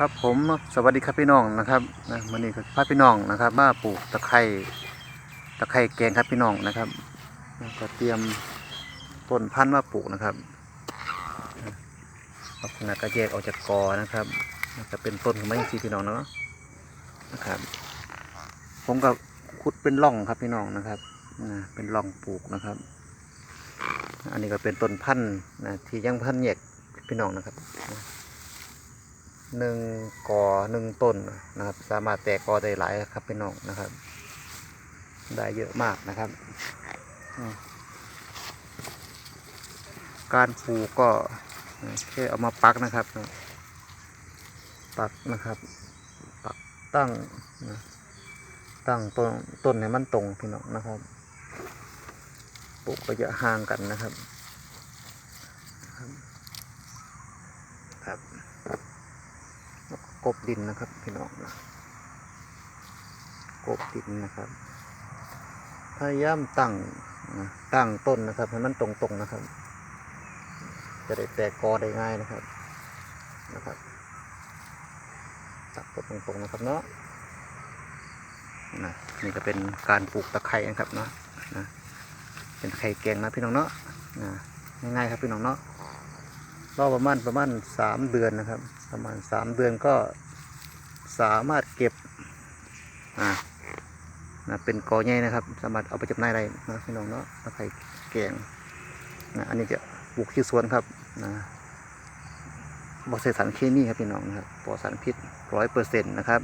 ครับผมสวัสดีครับพี่น้องนะครับนะวันนี้ก็พาพี่น้องนะครับ มาปลูกตะไคร้ตะไคร้แกงครับพี่น้องนะครับก็เตรียมต้นพันธุ์มาปลูกนะครับลักษณะก็แยกออกจากกอนะครับนะเป็นต้นของไม้สีพี่น้องเนาะนะครับ ผมก็ขุดเป็นร่องครับพี่น้องนะครับนะเป็นร่องปลูกนะครับ อันนี้ก็เป็นต้นพันธุ์นะที่ยังพันธุ์แยกพี่น้องนะครับ หนึ่งกอหนึ่งต้นนะครับ สามารถแตกกอได้หลายครับพี่น้องนะครับ ได้เยอะมากนะครับ การปลูกก็แค่เอามาปักนะครับ ปักนะครับ ปักตั้งนะตั้งต้นต้นให้มันตรงพี่น้องนะครับ ปลูกระยะห่างกันนะครับ กบดินนะครับพี่น้องนะกบดินนะครับ พยายามตั้งนะตั้งต้นนะครับให้มันตรงๆนะครับ จะได้แตกกอได้ง่ายนะครับนะครับตักต้นตรงๆนะครับเนาะนะนี่ก็เป็นการปลูกตะไคร้นะครับเนาะนะเป็นไข่แกงนะพี่น้องเนาะนะง่ายๆครับพี่น้องเนาะ รอประมาณประมาณสามเดือนนะครับ ประมาณสามเดือนก็สามารถเก็บอ่านะเป็นกอใหญ่นะครับ สามารถเอาไปจำหน่ายได้นะพี่น้องเนาะตะไคร้แกงนะอันนี้จะปลูกที่สวนครับนะบอใส่สารเคมีครับพี่น้องนะครับปลอดสารพิษร้อยเปอร์เซ็นต์นะครับ